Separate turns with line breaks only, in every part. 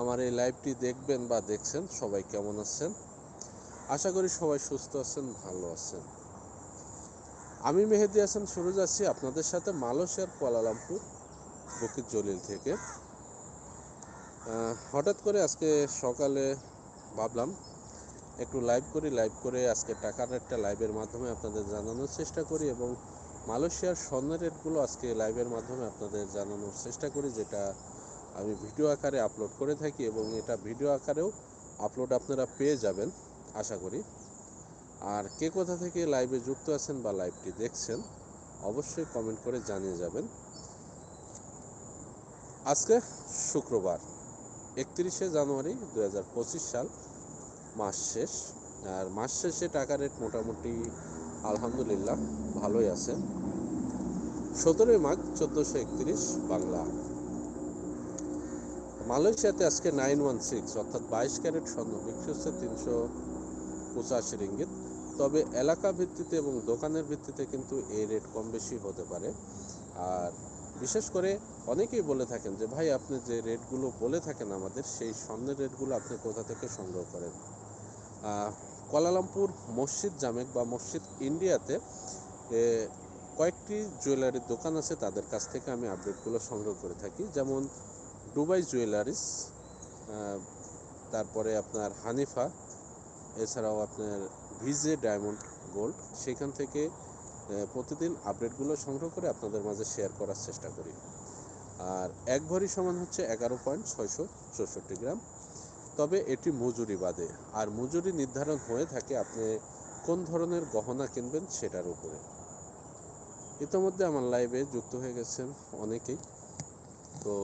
আমার এই লাইভটি দেখবেন বা দেখছেন, সবাই কেমন আছেন? আশা করি সবাই সুস্থ আছেন, ভালো আছেন। আমি মেহেদি হাসান, শুরু যাচ্ছি আপনাদের সাথে মালয়েশিয়ার কুয়ালালামপুর, বকির জলিল থেকে। হঠাৎ করে আজকে সকালে ভাবলাম, একটু লাইভ করি লাইভ করে আজকে টাকার একটা লাইভের মাধ্যমে আপনাদের জানানোর চেষ্টা করি এবং মালয়েশিয়ার স্বর্ণের রেটগুলো আজকে লাইভের মাধ্যমে আপনাদের জানানোর চেষ্টা করি, যেটা আমি ভিডিও আকারে আপলোড করে থাকি এবং এটা ভিডিও আকারেও আপলোড আপনারা পেয়ে যাবেন, আশা করি। আর কে কোথা থেকে লাইভে যুক্ত আছেন বা লাইভটি দেখছেন, অবশ্যই কমেন্ট করে জানিয়ে যাবেন। আজকে শুক্রবার, একত্রিশে জানুয়ারি দু হাজার পঁচিশ সাল, মাস শেষ। আর মাস শেষে টাকা রেট মোটামুটি, আলহামদুলিল্লাহ, ভালোই আছে। সতেরোই মাঘ চোদ্দোশো একত্রিশ, বাংলা। মালয়েশিয়াতে আজকে নাইন ওয়ান সিক্স অর্থাৎ বাইশ ক্যারেট স্বর্ণ বিক্রি হচ্ছে তিনশো পঁচাশি রিঙ্গিত। তবে এলাকা ভিত্তিতে এবং দোকানের ভিত্তিতে কিন্তু এই রেট কম বেশি হতে পারে। আর বিশেষ করে অনেকেই বলে থাকেন যে ভাই আপনি যে রেটগুলো বলে থাকেন আমাদের সেই স্বর্ণের রেটগুলো আপনি কোথা থেকে সংগ্রহ করেন? আহ, কুয়ালালামপুর মসজিদ জামেক বা মসজিদ ইন্ডিয়াতে কয়েকটি জুয়েলারির দোকান আছে তাদের কাছ থেকে আমি আপডেটগুলো সংগ্রহ করে থাকি। যেমন দুবাই জুয়েলারিস তারপরে আপনার হানিফা, এছাড়াও আপনার ভিজে ডায়মন্ড গোল্ড। সেখান থেকে প্রতিদিন আপডেটগুলো সংগ্রহ করে আপনাদের মাঝে শেয়ার করার চেষ্টা করি। আর এক ভরি সমান হচ্ছে এগারো পয়েন্ট ছয়শো চৌষট্টি গ্রাম। তবে এটি মজুরি বাদে। আর মজুরি নির্ধারণ হয়ে থাকে আপনি কোন ধরনের গহনা কিনবেন সেটার উপরে। ইতিমধ্যে আমার লাইভে যুক্ত হয়ে গেছেন অনেকেই। তো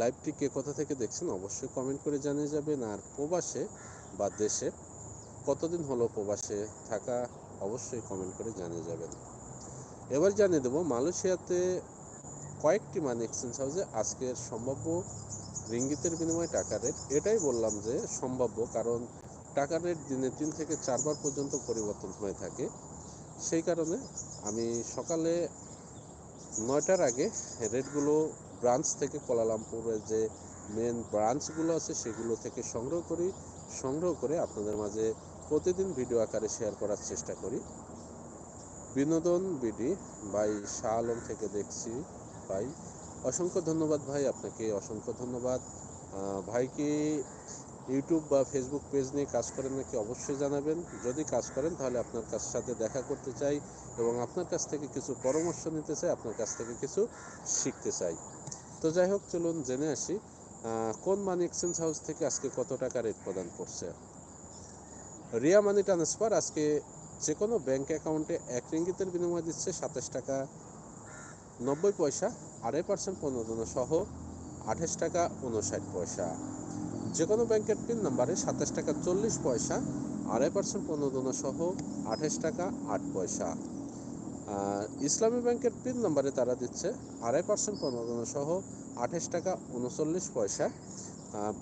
লাইভটি কে কোথা থেকে দেখছেন অবশ্যই কমেন্ট করে জানিয়ে যাবেন। আর প্রবাসে বা দেশে কতদিন হলো প্রবাসে থাকা, অবশ্যই কমেন্ট করে জানিয়ে যাবেন। এবার জানিয়ে দেবো, মালয়েশিয়াতে কয়েকটি মানি এক্সচেঞ্জ হাউসে আজকের সম্ভাব্য রিঙ্গিতের বিনিময়ে টাকা রেট এটাই বললাম যে সম্ভাব্য, কারণ টাকার রেট দিনে তিন থেকে চারবার পর্যন্ত পরিবর্তন হয়ে থাকে। সেই কারণে আমি সকালে নয়টার আগে রেটগুলো ব্রাঞ্চ থেকে কোলালামপুরের যে মেন ব্রাঞ্চগুলো আছে সেগুলো থেকে সংগ্রহ করি, সংগ্রহ করে আপনাদের মাঝে প্রতিদিন ভিডিও আকারে শেয়ার করার চেষ্টা করি। বিনোদন বিডি ভাই শাহ আলম থেকে দেখছি ভাই। অসংখ্য ধন্যবাদ ভাই আপনাকে, অসংখ্য ধন্যবাদ। ভাই কি ইউটিউব বা ফেসবুক পেজ নিয়ে কাজ করেন নাকি অবশ্যই জানাবেন। যদি কাজ করেন তাহলে আপনার কাছ সাথে দেখা করতে চাই এবং আপনার কাছ থেকে কিছু পরামর্শ নিতে চাই, আপনার কাছ থেকে কিছু শিখতে চাই। তো যাই হোক, চলুন জেনে আসি কোন মানি এক্সচেঞ্জ হাউস থেকে আজকে কত টাকা রেট প্রদান করছে? রিয়া মানি ট্রান্সফার আজকে যে কোনো ব্যাঙ্ক অ্যাকাউন্টে এক রিঙ্গিতের বিনিময় দিচ্ছে সাতাশ টাকা নব্বই পয়সা, আড়াই পার্সেন্ট প্রণোদনা সহ আঠাশ টাকা উনষাট পয়সা। যে কোনো ব্যাংকের পিন নাম্বারে সাতাশ টাকা চল্লিশ পয়সা, আড়াই পার্সেন্ট প্রণোদনা সহ আঠাশ টাকা আট পয়সা। ইসলামী ব্যাংকের পিন নাম্বারে তারা দিচ্ছে আড়াই পার্সেন্ট প্রণোদনা সহ আঠাশ টাকা উনচল্লিশ পয়সা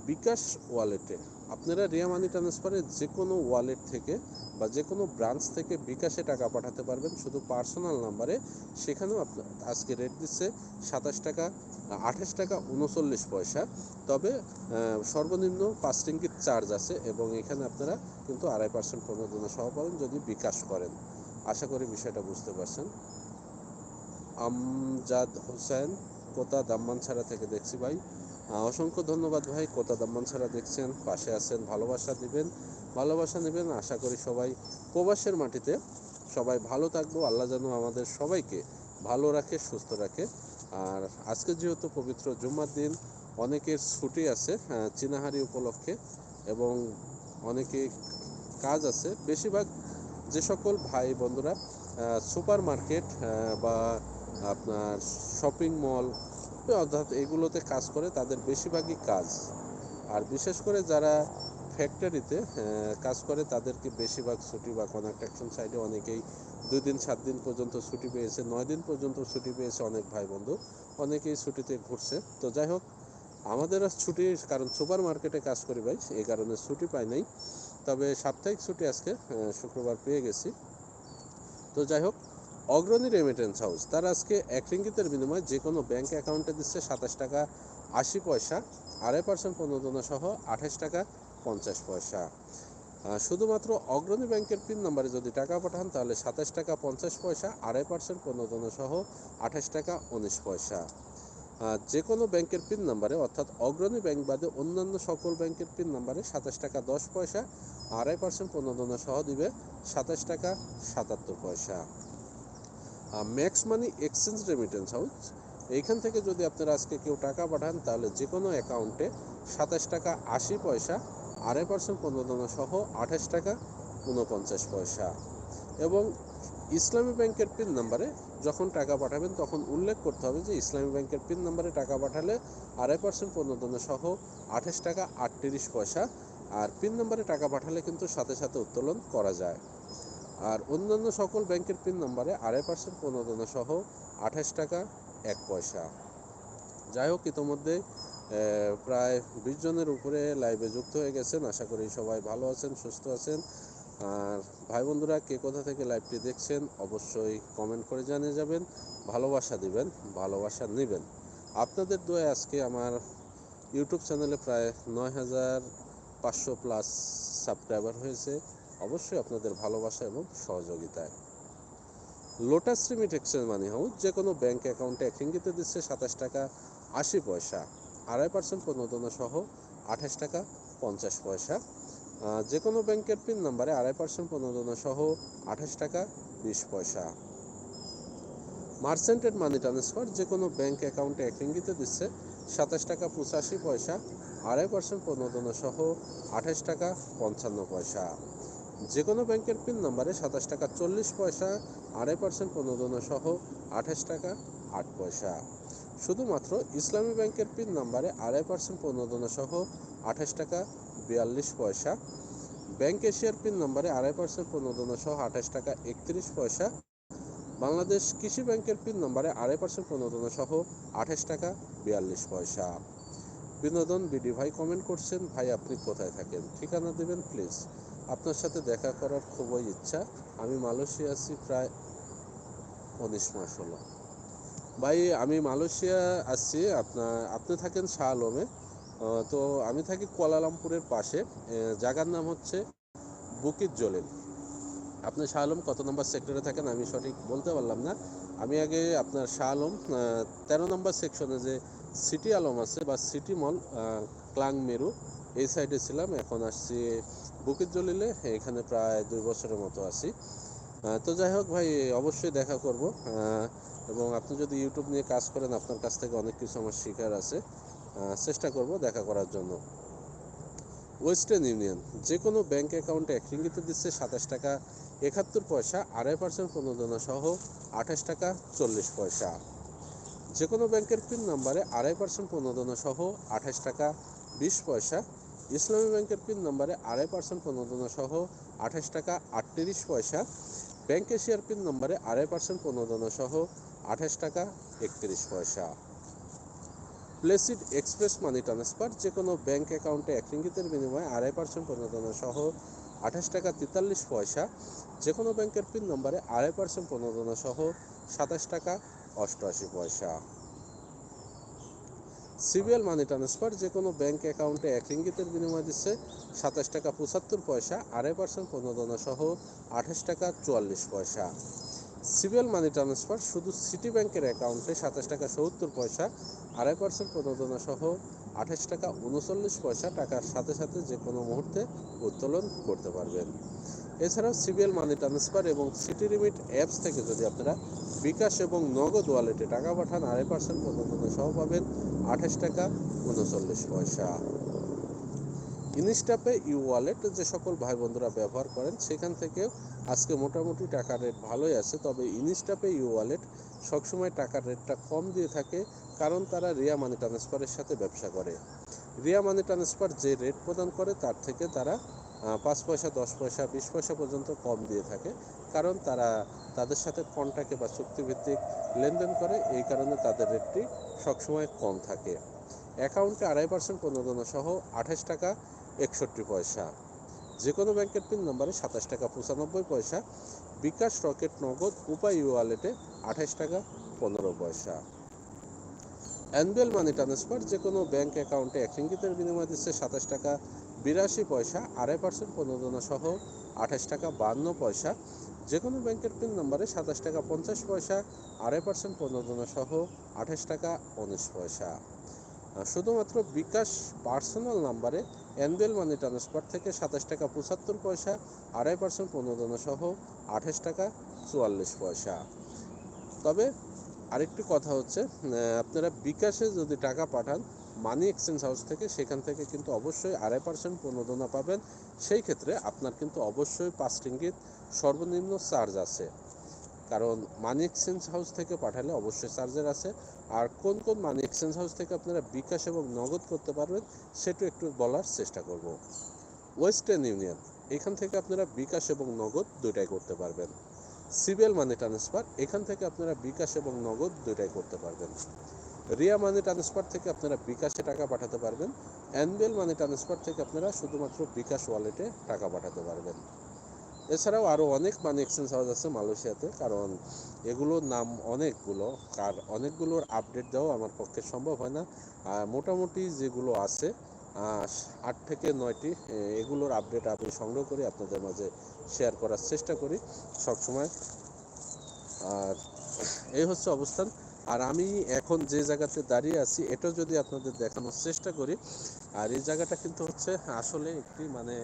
বিকাশ ওয়ালেটে। আপনারা রিয়া মানি ট্রান্সফারে যে কোনো ওয়ালেট থেকে বা যে কোনো ব্রাঞ্চ থেকে বিকাশে টাকা পাঠাতে পারবেন। শুধু পার্সোনাল নাম্বারে সেখানেও আপনার আজকে রেট দিচ্ছে সাতাশ টাকা, আঠাশ টাকা উনচল্লিশ পয়সা। তবে সর্বনিম্ন পাঁচ রিঙ্গিত চার্জ আছে এবং এখানে আপনারা কিন্তু আড়াই পার্সেন্ট প্রণোদনা সহ পাবেন যদি বিকাশ করেন। আশা করি বিষয়টা বুঝতে পারছেন। আমজাদ হোসেন কোতা দাম্মান ছাড়া থেকে দেখছি ভাই। অসংখ্য ধন্যবাদ ভাই কোতা দাম্মান ছাড়া দেখছেন পাশে আছেন ভালোবাসা দিবেন ভালোবাসা নেবেন আশা করি সবাই প্রবাসের মাটিতে সবাই ভালো থাকব আল্লাহ যেন আমাদের সবাইকে ভালো রাখে সুস্থ রাখে। আর আজকে যেহেতু পবিত্র জুম্মার দিন অনেকের ছুটি আছে আহ, চিনাহারি উপলক্ষে এবং অনেকে কাজ আছে। বেশিরভাগ যে সকল ভাই বন্ধুরা সুপার মার্কেট বা আপনার শপিং মল, অর্থাৎ এগুলোতে কাজ করে তাদের বেশিরভাগই কাজ। আর বিশেষ করে যারা ফ্যাক্টরিতে কাজ করে তাদেরকে বেশিরভাগ ছুটি বা কনস্ট্রাকশন সাইডে অনেকেই দুই দিন, সাত দিন পর্যন্ত ছুটি পেয়েছে, নয় দিন পর্যন্ত ছুটি পেয়েছে অনেক ভাই বন্ধু। অনেকেই ছুটিতে ঘুরছে। তো যাই হোক আমাদের আজ ছুটি, কারণ সুপার মার্কেটে কাজ করি ভাই এই কারণে ছুটি পাই নাই। তবে সাপ্তাহিক ছুটি আজকে শুক্রবার পেয়ে গেছি। তো যাই হোক, অগ্রণী রেমিটেন্স হাউস তার আজকে এক রিঙ্গিতের বিনিময়ে যে কোনো ব্যাংক অ্যাকাউন্টে দিচ্ছে সাতাশ টাকা আশি পয়সা, আড়াই পার্সেন্ট প্রণোদনা সহ আঠাশ টাকা পঞ্চাশ পয়সা। শুধুমাত্র অগ্রণী ব্যাংকের পিন নাম্বারে যদি টাকা পাঠান, তাহলে সাতাশ টাকা পঞ্চাশ পয়সা, আড়াই পার্সেন্ট প্রণোদনা সহ আঠাশ টাকা উনিশ পয়সা। যে কোনো ব্যাংকের পিন নাম্বারে, অর্থাৎ অগ্রণী ব্যাংক বাদে অন্যান্য সকল ব্যাংকের পিন নাম্বারে সাতাশ টাকা দশ পয়সা, আড়াই পার্সেন্ট প্রণোদনা সহ দিবে সাতাশ টাকা সাতাত্তর পয়সা। Max money exchange remittance house, এইখান থেকে যদি আপনারা আজকে কেউ টাকা পাঠান, তাহলে যে কোনো অ্যাকাউন্টে সাতাশ টাকা আশি পয়সা, আড়াই পার্সেন্ট প্রণোদনা সহ আঠাশ টাকা উনপঞ্চাশ পয়সা। এবং ইসলামী ব্যাংকের পিন নাম্বারে যখন টাকা পাঠাবেন, তখন উল্লেখ করতে হবে যে ইসলামী ব্যাংকের পিন নাম্বারে টাকা পাঠালে আড়াই পার্সেন্ট প্রণোদনা সহ আঠাশ টাকা আটত্রিশ পয়সা, আর পিন নাম্বারে টাকা পাঠালে কিন্তু সাথে সাথে উত্তোলন করা যায়। আর অন্যান্য সকল ব্যাংকের পিন নাম্বারে আড়াই পার্সেন্ট প্রণোদনা সহ আঠাশ টাকা এক পয়সা। যাই হোক, ইতোমধ্যে প্রায় বিশ জনের উপরে লাইভে যুক্ত হয়ে গেছেন। আশা করি সবাই ভালো আছেন, সুস্থ আছেন। আর ভাই বন্ধুরা, কে কোথা থেকে লাইভটি দেখছেন, অবশ্যই কমেন্ট করে জানিয়ে যাবেন, ভালোবাসা দিবেন, ভালোবাসা নেবেন। আপনাদের দোয়া আজকে আমার ইউটিউব চ্যানেলে প্রায় নয় হাজার পাঁচশো প্লাস সাবস্ক্রাইবার হয়েছে। অবশ্যই আপনাদের ভালোবাসা এবং সহযোগিতায়। Lotus remit exchange money house যে কোনো ব্যাংক অ্যাকাউন্টে এক রিঙ্গিতে দিচ্ছে সাতাশ টাকা আশি পয়সা, আড়াই পার্সেন্ট প্রণোদনা সহ আঠাশ টাকা পঞ্চাশ পয়সা। যে কোনো ব্যাংকের পিন নাম্বারে আড়াই পার্সেন্ট প্রণোদনা সহ আঠাশ টাকা, বিশ পয়সা। মার্সেন্টেড মানি ট্রান্সফার যে কোনো ব্যাংক অ্যাকাউন্টে এক রিঙ্গিতে দিচ্ছে সাতাশ টাকা পঁচাশি পয়সা, আড়াই পার্সেন্ট প্রণোদনা সহ আঠাশ টাকা পঞ্চান্ন পয়সা। যে কোনো ব্যাংকের পিন নাম্বারে সাতাশ টাকা চল্লিশ পয়সা, আড়াই পার্সেন্ট প্রণোদনা সহ আঠাশ টাকা আট পয়সা। শুধুমাত্র ইসলামী ব্যাংকের পিন নাম্বারে আড়াই পার্সেন্ট প্রণোদনা সহ আঠাশ টাকা বিয়াল্লিশ পয়সা। ব্যাংক এশিয়ার পিন নাম্বারে আড়াই পার্সেন্ট প্রণোদনা সহ আঠাশ টাকা একত্রিশ পয়সা। বাংলাদেশ কৃষি ব্যাংকের পিন নাম্বারে আড়াই পার্সেন্ট প্রণোদনা সহ আঠাশ টাকা বিয়াল্লিশ পয়সা। বিনোদন বিডি ভাই কমেন্ট করছেন, ভাই, আপনি কোথায় থাকেন? ঠিকানা দেবেন প্লিজ আপনার সাথে দেখা করার খুবই ইচ্ছা। আমি মালয়েশিয়া আছি প্রায় উনিশ মাস হলো। ভাই, আমি মালয়েশিয়া আসছি আপনার আপনি থাকেন শাহ আলমে তো আমি থাকি কুয়ালালামপুরের পাশে। জায়গার নাম হচ্ছে বুকিত জলেন আপনি শাহ আলম, কত নম্বর সেক্টরে থাকেন আমি সঠিক বলতে পারলাম না। আমি আগে আপনার শাহ আলম তেরো নম্বর সেকশনে যে সিটি আলম আছে বা সিটি মল ক্লাং মেরু, এই সাইডে ছিলাম। এখন আসছি বুকিত জলিলে, এখানে প্রায় দুই বছরের মতো আছি। তো যাই হোক ভাই, অবশ্যই দেখা করব। এবং আপনি যদি ইউটিউব নিয়ে কাজ করেন, আপনার কাছ থেকে অনেক কিছু আমার শেখার আছে। চেষ্টা করব দেখা করার জন্য। ওয়েস্টার্ন ইউনিয়ন যে কোনো ব্যাঙ্ক অ্যাকাউন্টে এক রিঙ্গিতে দিচ্ছে সাতাশ টাকা, একাত্তর পয়সা, আড়াই পার্সেন্ট প্রণোদনা সহ আঠাশ টাকা চল্লিশ পয়সা। যে কোনো ব্যাংকের পিন নাম্বারে আড়াই পার্সেন্ট প্রণোদনা সহ আঠাশ টাকা বিশ পয়সা, ইসলামী ব্যাংকের পিন নাম্বারে আড়াই পার্সেন্ট প্রণোদনা সহ আঠাশ টাকা আটত্রিশ পয়সা, ব্যাংক এশিয়ার পিন নাম্বারে আড়াই পার্সেন্ট প্রণোদনা সহ আঠাশ টাকা একত্রিশ পয়সা। প্লেসিড এক্সপ্রেস মানি ট্রান্সফার যে কোনো ব্যাঙ্ক অ্যাকাউন্টে এক রিঙ্গিতের বিনিময়ে আড়াই পার্সেন্ট প্রণোদনা সহ আঠাশ টাকা তেতাল্লিশ পয়সা যে কোনো ব্যাংকের পিন নম্বরে আড়াই পার্সেন্ট প্রণোদনা সহ সাতাশ টাকা অষ্টআশি পয়সা। সিবিএল মানি ট্রান্সফার যে কোনো ব্যাঙ্ক অ্যাকাউন্টে এক রিঙ্গিতের বিনিময়ে দিচ্ছে সাতাশ টাকা পঁচাত্তর পয়সা, আড়াই পার্সেন্ট প্রণোদনা সহ আঠাশ টাকা চুয়াল্লিশ পয়সা। সিবিএল মানি ট্রান্সফার, শুধু সিটি ব্যাংকের অ্যাকাউন্টে সাতাশ টাকা সত্তর পয়সা আড়াই পার্সেন্ট প্রণোদনা সহ আঠাশ টাকা উনচল্লিশ পয়সা টাকার সাথে সাথে যে কোনো মুহূর্তে উত্তোলন করতে পারবেন। এছাড়াও সিবিএল মানি ট্রান্সফার এবং সিটি লিমিট অ্যাপস থেকে যদি আপনারা বিকাশ এবং নগদ ওয়ালেটে টাকা পাঠান, আড়াই পার্সেন্ট প্রণোদনা সহ পাবেন আঠাশ টাকা উনচল্লিশ পয়সা। ইনস্টাপে ইউ ওয়ালেট যে সকল ভাই বন্ধুরা ব্যবহার করেন, সেখান থেকে আজকে মোটামুটি টাকার রেট ভালোই আছে, তবে ইনস্টাপে ইউ ওয়ালেট সবসময় টাকার রেটটা কম দিয়ে থাকে। কারণ তারা রিয়া মানি ট্রান্সফারের সাথে ব্যবসা করে। রিয়া মানি ট্রান্সফার যে রেট প্রদান করে, তার থেকে তারা পাঁচ পয়সা, দশ পয়সা, বিশ পয়সা পর্যন্ত কম দিয়ে থাকে। কারণ তারা তাদের সাথে কন্ট্যাক্টে বা চুক্তিভিত্তিক লেনদেন করে, এই কারণে তাদের রেটটি সবসময় কম থাকে। অ্যাকাউন্টে আড়াই পার্সেন্ট প্রণোদনা সহ আঠাশ টাকা একষট্টি পয়সা। যে কোনো ব্যাংকের পিন নম্বরে সাতাশ টাকা পঁচানব্বই পয়সা। বিকাশ রকেট নগদ, উপায় ওয়ালেটে আঠাশ টাকা পনেরো পয়সা। অ্যানুয়াল মানি ট্রান্সফার যে কোনো ব্যাংক অ্যাকাউন্টে এক ইঙ্গিতের বিনিময়ে দিচ্ছে সাতাশ টাকা বিরাশি পয়সা, আড়াই পার্সেন্ট প্রণোদনা সহ আঠাশ টাকা বান্ন পয়সা। যে কোনো ব্যাংকের পিন নম্বরে সাতাশ টাকা পঞ্চাশ পয়সা, আড়াই পার্সেন্ট প্রণোদনা সহ আঠাশ টাকা উনিশ পয়সা। শুধুমাত্র বিকাশ পার্সোনাল নাম্বারে অ্যানুয়াল মানি ট্রান্সফার থেকে সাতাশ টাকা পঁচাত্তর পয়সা, আড়াই পার্সেন্ট প্রণোদনা সহ আঠাশ টাকা চুয়াল্লিশ পয়সা। তবে আরেকটি কথা হচ্ছে আপনারা বিকাশে যদি টাকা পাঠান মানি এক্সচেঞ্জ হাউস থেকে, সেখান থেকে কিন্তু অবশ্যই আড়াই পার্সেন্ট প্রণোদনা পাবেন। সেই ক্ষেত্রে আপনার কিন্তু অবশ্যই পাঁচ রিঙ্গিত সর্বনিম্ন চার্জ আছে। কারণ মানি এক্সচেঞ্জ হাউস থেকে পাঠালে অবশ্যই চার্জের আছে। আর কোন কোন মানি এক্সচেঞ্জ হাউস থেকে আপনারা বিকাশ এবং নগদ করতে পারবেন, সেটা একটু বলার চেষ্টা করব। ওয়েস্টার্ন ইউনিয়ন এখান থেকে আপনারা বিকাশ এবং নগদ দুইটাই করতে পারবেন। সিবিএল মানি ট্রান্সফার, এখান থেকে আপনারা বিকাশ এবং নগদ দুইটাই করতে পারবেন। রিয়া মানি ট্রান্সফার থেকে আপনারা বিকাশে টাকা পাঠাতে পারবেন। অ্যানুয়াল মানি ট্রান্সফার থেকে আপনারা শুধুমাত্র বিকাশ ওয়ালেটে টাকা পাঠাতে পারবেন। এছাড়াও আরও অনেক মানি এক্সচেঞ্জ হাউস আছে মালয়েশিয়াতে, কারণ এগুলোর নাম অনেকগুলো, আর অনেকগুলোর আপডেট দেওয়া আমার পক্ষে সম্ভব হয় না। মোটামুটি যেগুলো আছে আট থেকে নয়টি এগুলোর আপডেট আমি সংগ্রহ করি, আপনাদের মাঝে শেয়ার করার চেষ্টা করি সবসময়। আর এই হচ্ছে অবস্থান। আর আমি এখন যে জায়গাতে দাঁড়িয়ে আছি এটা যদি আপনাদের দেখানোর চেষ্টা করি, আর এই জায়গাটা কিন্তু হচ্ছে আসলে একটি মানে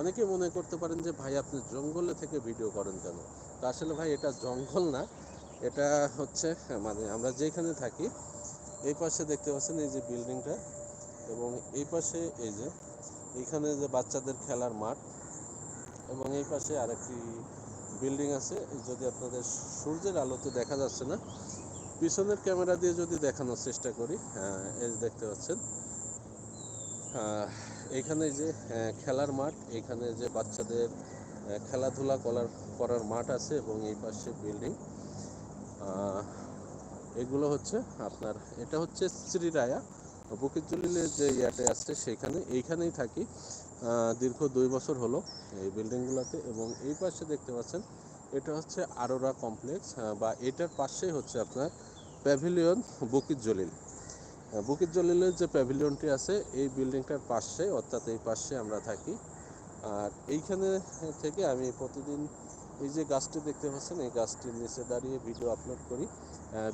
অনেকে মনে করতে পারেন যে, ভাই, আপনি জঙ্গলে থেকে ভিডিও করেন কেন? তো আসলে ভাই, এটা জঙ্গল না। এটা হচ্ছে মানে আমরা যেখানে থাকি, এই পাশে দেখতে পাচ্ছেন এই যে বিল্ডিংটা এবং এই পাশে এই যে এইখানে যে বাচ্চাদের খেলার মাঠ এবং এই পাশে আরেকটি বিল্ডিং আছে। যদি আপনাদের সূর্যের আলোতে দেখা যাচ্ছে না পিছনের ক্যামেরা দিয়ে যদি দেখানোর চেষ্টা করি হ্যাঁ, এই যে দেখতে পাচ্ছেন এখানে যে আহ, খেলার মাঠ এখানে যে বাচ্চাদের খেলাধুলা করার করার মাঠ আছে এবং এই পাশে বিল্ডিং। এগুলো হচ্ছে আপনার এটা হচ্ছে শ্রীরায়া। বুকিত জলিলের যে ইয়াতে আছে সেখানে, এইখানেই থাকি। দীর্ঘ দুই বছর হলো এই বিল্ডিংগুলোতে এবং এই পাশে দেখতে পাচ্ছেন, এটা হচ্ছে আরোরা কমপ্লেক্স বা এটার পাশেই হচ্ছে আপনার প্যাভিলিয়ন বুকিত জলিল। বুকিত জলিলের যে প্যাভিলিয়নটি আছে, এই বিল্ডিংটার পাশে, অর্থাৎ এই পাশে আমরা থাকি। আর এইখানে থেকে আমি প্রতিদিন এই যে গাছটি দেখতে পাচ্ছেন, এই গাছটির নিচে দাঁড়িয়ে ভিডিও আপলোড করি।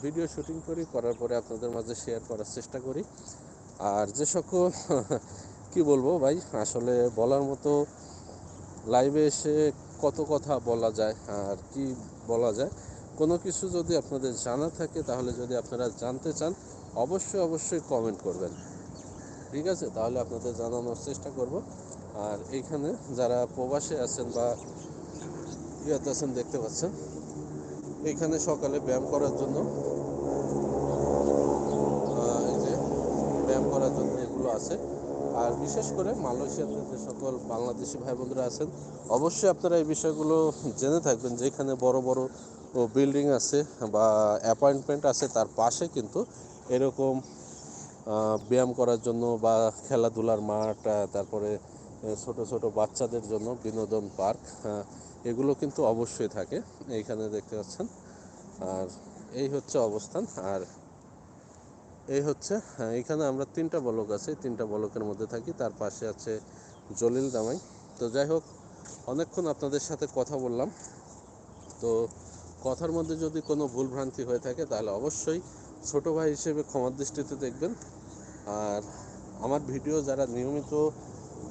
ভিডিও শুটিং করি, করার পরে আপনাদের মাঝে শেয়ার করার চেষ্টা করি। আর যে সকল, কি বলব ভাই, আসলে বলার মতো লাইভে এসে কত কথা বলা যায় আর কি বলা যায়, কোনো কিছু যদি আপনাদের জানা থাকে, তাহলে যদি আপনারা জানতে চান, অবশ্যই অবশ্যই কমেন্ট করবেন। ঠিক আছে? তাহলে আপনাদের জানানোর চেষ্টা করব। আর এইখানে যারা প্রবাসে আছেন বা আছেন দেখতে পাচ্ছেন। এখানে সকালে ব্যায়াম করার জন্য এই যে ব্যায়াম করার জন্য এগুলো আছে। আর বিশেষ করে মালয়েশিয়াতে যে সকল বাংলাদেশি ভাই বোনরা আছেন, অবশ্যই আপনারা এই বিষয়গুলো জেনে থাকবেন যে এখানে বড় বড় বিল্ডিং আছে বা অ্যাপয়েন্টমেন্ট আছে তার পাশে কিন্তু এরকম ব্যায়াম করার জন্য বা খেলাধুলার মাঠ তারপরে ছোট ছোট বাচ্চাদের জন্য বিনোদন পার্ক এগুলো কিন্তু অবশ্যই থাকে এইখানে দেখতে পাচ্ছেন। আর এই হচ্ছে অবস্থান আর এই হচ্ছে হ্যাঁ, এখানে আমরা তিনটা বলক আছে তিনটা বলকের মধ্যে থাকি তার পাশে আছে জলিল দামাই। তো যাই হোক অনেকক্ষণ আপনাদের সাথে কথা বললাম। তো কথার মধ্যে যদি কোনো ভুল ভ্রান্তি হয়ে থাকে তাহলে অবশ্যই ছোট ভাই হিসেবে ক্ষমার দৃষ্টিতে দেখবেন। আর আমার ভিডিও যারা নিয়মিত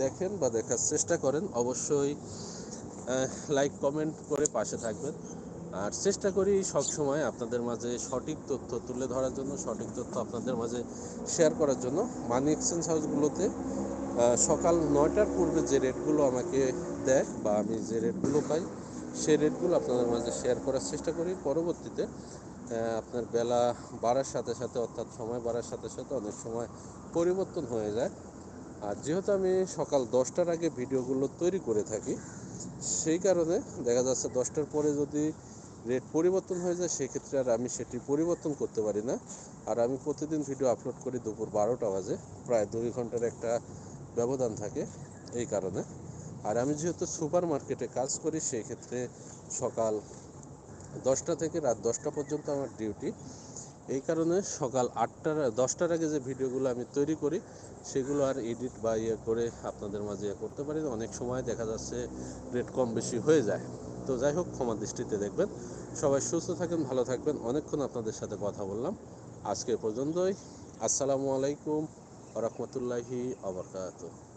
দেখেন বা দেখার চেষ্টা করেন অবশ্যই লাইক কমেন্ট করে পাশে থাকবেন। আর চেষ্টা করি সব সময় আপনাদের মাঝে সঠিক তথ্য তুলে ধরার জন্য, সঠিক তথ্য আপনাদের মাঝে শেয়ার করার জন্য। মানি এক্সচেঞ্জ হাউসগুলোতে সকাল নয়টার পূর্বে যে রেটগুলো আমাকে দেয় বা আমি যে রেটগুলো পাই, সেই রেটগুলো আপনাদের মাঝে শেয়ার করার চেষ্টা করি। পরবর্তীতে আপনার বেলা বাড়ার সাথে সাথে, অর্থাৎ সময় বাড়ার সাথে সাথে অনেক সময় পরিবর্তন হয়ে যায়। আর যেহেতু আমি সকাল দশটার আগে ভিডিওগুলো তৈরি করে থাকি সেই কারণে দেখা যাচ্ছে দশটার পরে যদি রেট পরিবর্তন হয়ে যায়, সেক্ষেত্রে আর আমি সেটি পরিবর্তন করতে পারি না। আর আমি প্রতিদিন ভিডিও আপলোড করি দুপুর বারোটা বাজে, প্রায় দুই ঘণ্টার একটা ব্যবধান থাকে এই কারণে। আর আমি যেহেতু সুপার মার্কেটে কাজ করি সেই ক্ষেত্রে সকাল দশটা থেকে রাত দশটা পর্যন্ত আমার ডিউটি এই কারণে সকাল আটটার, দশটার আগে যে ভিডিওগুলো আমি তৈরি করি সেগুলো আর এডিট বা ইয়ে করে আপনাদের মাঝে ইয়ে করতে পারি। অনেক সময় দেখা যাচ্ছে রেট কম বেশি হয়ে যায়। তো যাই হোক ক্ষমা দৃষ্টিতে দেখবেন। সবাই সুস্থ থাকেন, ভালো থাকবেন। অনেকক্ষণ আপনাদের সাথে কথা বললাম। আজকে পর্যন্তই। আসসালামু আলাইকুম রহমতুল্লাহি আবরকাত